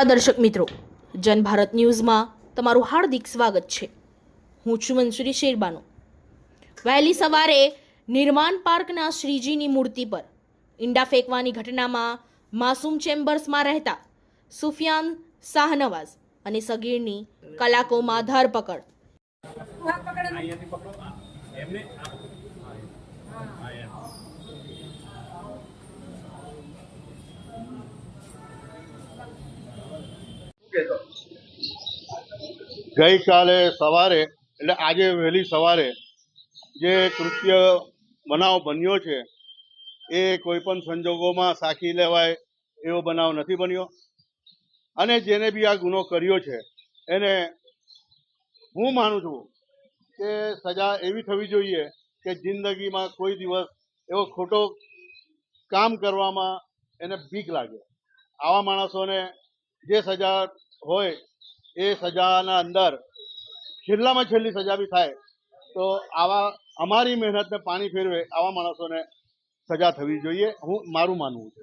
નમસ્કાર દર્શક મિત્રો. જનભારત ન્યૂઝમાં તમારું હાર્દિક સ્વાગત છે. હું છું મંસુરી શેરબાનો. વહેલી સવારે નિર્માણ પાર્કના શ્રીજીની મૂર્તિ પર ઈંડા ફેંકવાની ઘટનામાં માસૂમ ચેમ્બર્સમાં રહેતા સુફિયાન શાહનવાઝ અને સગીરની કલાકોમાં ધરપકડ એમને ગઈકાલે સવારે, એટલે આજે વહેલી સવારે જે કૃત્ય બનાવ બન્યો છે, એ કોઈ પણ સંજોગોમાં સાખી લેવાય એવો બનાવ નથી બન્યો. અને જેને બી આ ગુનો કર્યો છે, એને હું માનું છું કે સજા એવી થવી જોઈએ કે જિંદગીમાં કોઈ દિવસ એવો ખોટો કામ કરવામાં એને બીક લાગે. આવા માણસોને જે સજા હોય એ સજાના અંદર છેલ્લામાં છેલ્લી સજા બી થાય, તો આવા, અમારી મહેનતને પાણી ફેરવે આવા માણસોને સજા થવી જોઈએ, હું, મારું માનવું છે.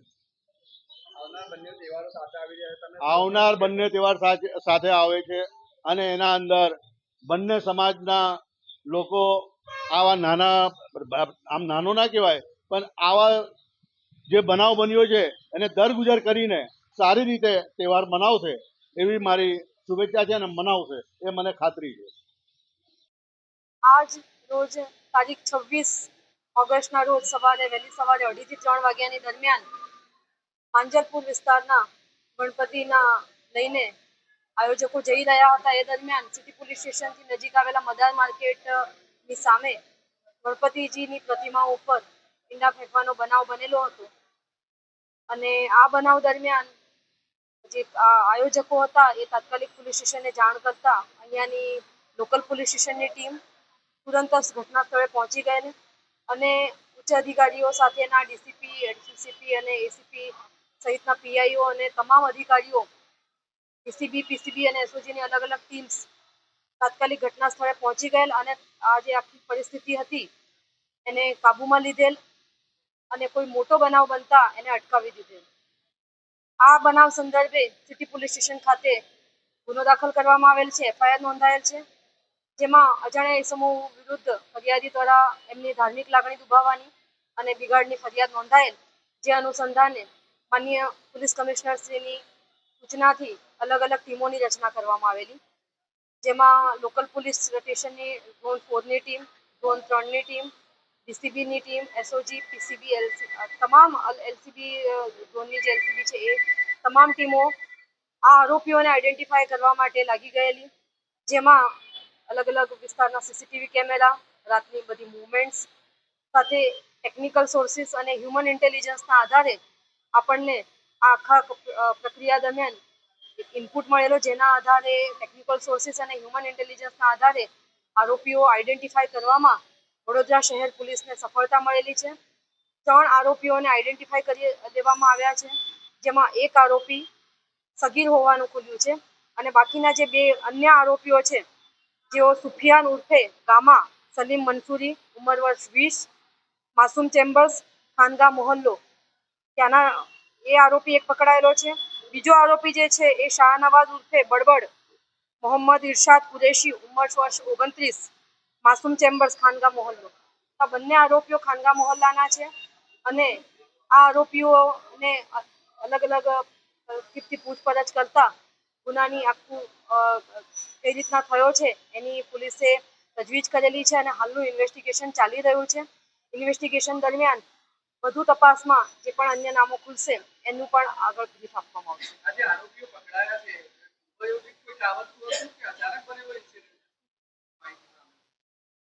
આવનાર બંને તહેવાર સાથે આવે છે, અને એના અંદર બંને સમાજના લોકો આવા નાના, આમ નાનો ના કહેવાય, પણ આવા જે બનાવ બન્યો છે, એને દરગુજર કરીને સારી રીતે તહેવાર મનાવશે, એવી મારી શુભેચ્છા છે અને મનાવશે એ મને ખાતરી છે. આજ રોજ તારીખ છવ્વીસ ઓગસ્ટના રોજ સવારે વહેલી સવારે અઢીથી ત્રણ વાગ્યાની દરમિયાન માંજલપુર વિસ્તારના ગણપતિના લઈને આયોજકો જઈ રહ્યા હતા. એ દરમિયાન સિટી પોલીસ સ્ટેશનથી નજીક આવેલા મદાર માર્કેટની સામે ગણપતિજીની પ્રતિમા ઉપર ઈંડા ફેંકવાનો બનાવ બનેલો હતો. અને આ બનાવ દરમિયાન જે આયોજકો હતા એ તાત્કાલિક પોલીસ સ્ટેશને જાણ કરતા અહીંયાની લોકલ પોલીસ સ્ટેશનની ટીમ તુરંત જ ઘટના સ્થળે પહોંચી ગયેલી અને ઉચ્ચ અધિકારીઓ સાથેના ડીસીપી એડીસીપી અને એસીપી સહિતના પીઆઈઓ અને તમામ અધિકારીઓ એસીબી પીસીબી અને એસઓજીની અલગ અલગ ટીમ્સ તાત્કાલિક ઘટના સ્થળે પહોંચી ગયેલ અને આ જે આખી પરિસ્થિતિ હતી એને કાબૂમાં લીધેલ અને કોઈ મોટો બનાવ બનતા એને અટકાવી દીધેલ. આ બનાવ સંદર્ભે સિટી પોલીસ સ્ટેશન ખાતે ગુનો દાખલ કરવામાં આવેલ છે. એફઆઈઆર નોંધાયેલ છે, જેમાં અજાણ્યા સમૂહ વિરુદ્ધ ફરિયાદી દ્વારા એમની ધાર્મિક લાગણી દુભાવવાની અને બિગાડની ફરિયાદ નોંધાયેલ, જે અનુસંધાને માન્ય પોલીસ કમિશનરશ્રીની સૂચનાથી અલગ અલગ ટીમોની રચના કરવામાં આવેલી, જેમાં લોકલ પોલીસ સ્ટેશનની ઝોન ફોરની ટીમ, ઝોન ત્રણની ટીમ ડીસીબીની ટીમ, એસઓજી, પીસીબી, એલસી તમામ એલસીબી ઝોનની જે એલસીબી છે એ તમામ ટીમો આ આરોપીઓને આઈડેન્ટિફાય કરવા માટે લાગી ગયેલી, જેમાં અલગ અલગ વિસ્તારના સીસીટીવી કેમેરા, રાતની બધી મૂવમેન્ટ્સ સાથે ટેકનિકલ સોર્સિસ અને હ્યુમન ઇન્ટેલિજન્સના આધારે આપણને આખા પ્રક્રિયા દરમિયાન ઇનપુટ મળેલો, જેના આધારે ટેકનિકલ સોર્સિસ અને હ્યુમન ઇન્ટેલિજન્સના આધારે આરોપીઓ આઈડેન્ટિફાય કરવામાં વડોદરા શહેર પોલીસને સફળતા મળેલી છે. ત્રણ આરોપીઓને આઈડેન્ટિફાય કરી દેવામાં આવ્યા છે. જેમાં એક આરોપી સગીર હોવાનું ખુલ્યું છે અને બાકીના જે બે અન્ય આરોપીઓ છે, જેઓ સુફિયાન ઉર્ફે ગામા સલીમ મંસૂરી ઉંમર વર્ષ વીસ, માસૂમ ચેમ્બર્સ, ખાનગા મોહલ્લો. ત્યાંના એ આરોપી એક પકડાયેલો છે. બીજો આરોપી જે છે એ શાહનવાઝ ઉર્ફે બળબડ, મોહમ્મદ ઇરશાદ કુરેશી, ઉંમર વર્ષ ઓગણત્રીસ માસૂમ ચેમ્બર્સ ખાનગા મોહલ્લો. આ બંને આરોપીઓ ખાનગા મોહલ્લાના છે અને આ આરોપીઓને અલગ અલગ તરકીબથી પૂછપરછ કરતા ગુનાની આખું કઈ રીતના થયો છે એની પોલીસે તજવીજ કરેલી છે અને હાલનું ઇન્વેસ્ટિગેશન ચાલી રહ્યું છે. ઇન્વેસ્ટિગેશન દરમિયાન વધુ તપાસમાં જે પણ અન્ય નામો ખુલશે એનું પણ આગળ બ્રીફ આપવામાં આવશે?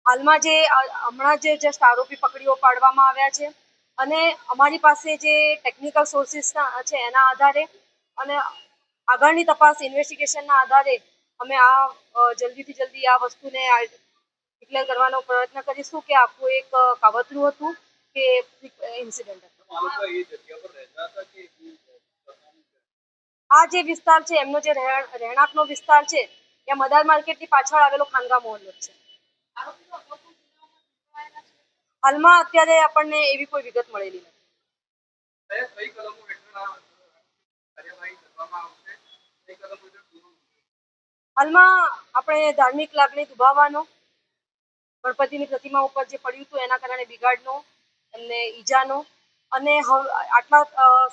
હાલમાં જે હમણાં જે જસ્ટ આરોપી પકડીઓ પાડવામાં આવ્યા છે અને અમારી પાસે જે ટેકનિકલ સોર્સિસ છે એના આધારે અને આગળની તપાસ ઇન્વેસ્ટિગેશનના આધારે અમે આ જલ્દીથી જલ્દી આ વસ્તુને ડિક્લેર કરવાનો પ્રયત્ન કરીશું કે આખું એક કાવતરું હતું કે ઇન્સિડન્ટ હતો. આ જે વિસ્તાર છે, એમનો જે રહેણ- રહેણાંકનો વિસ્તાર છે એ મદાર માર્કેટની પાછળ આવેલો ખાનગા મોહલ્લો છે. હાલમાં અત્યારે આપણને એવી કોઈ વિગત મળેલી નથી. હાલમાં આપણે ધાર્મિક લાગણી દુભાવવાનો ગણપતિની પ્રતિમા ઉપર જે પડ્યું હતું એના કારણે બિગાડનો એમને ઈજાનો અને આટલા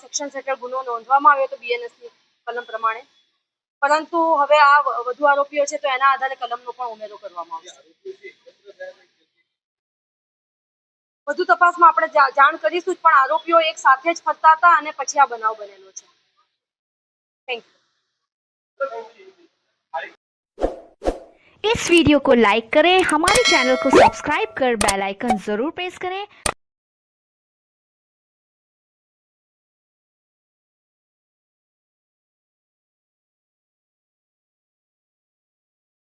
સેક્શન હેઠળ ગુનો નોંધવામાં આવ્યો હતો બીએનએસની કલમ પ્રમાણે. પરંતુ હવે આ વધુ આરોપીઓ છે તો એના આધારે કલમનો પણ ઉમેરો કરવામાં આવશે. વધુ તપાસમાં આપણે જા- જાણ કરીશું જ પણ આરોપીઓ એક સાથે જ ફરતા હતા અને પછી આ બનાવ બનેલો છે થેન્ક યુ इस वीडियो को लाइक करें हमारे चैनल को सब्सक्राइब कर बेल आइकन जरूर प्रेस करें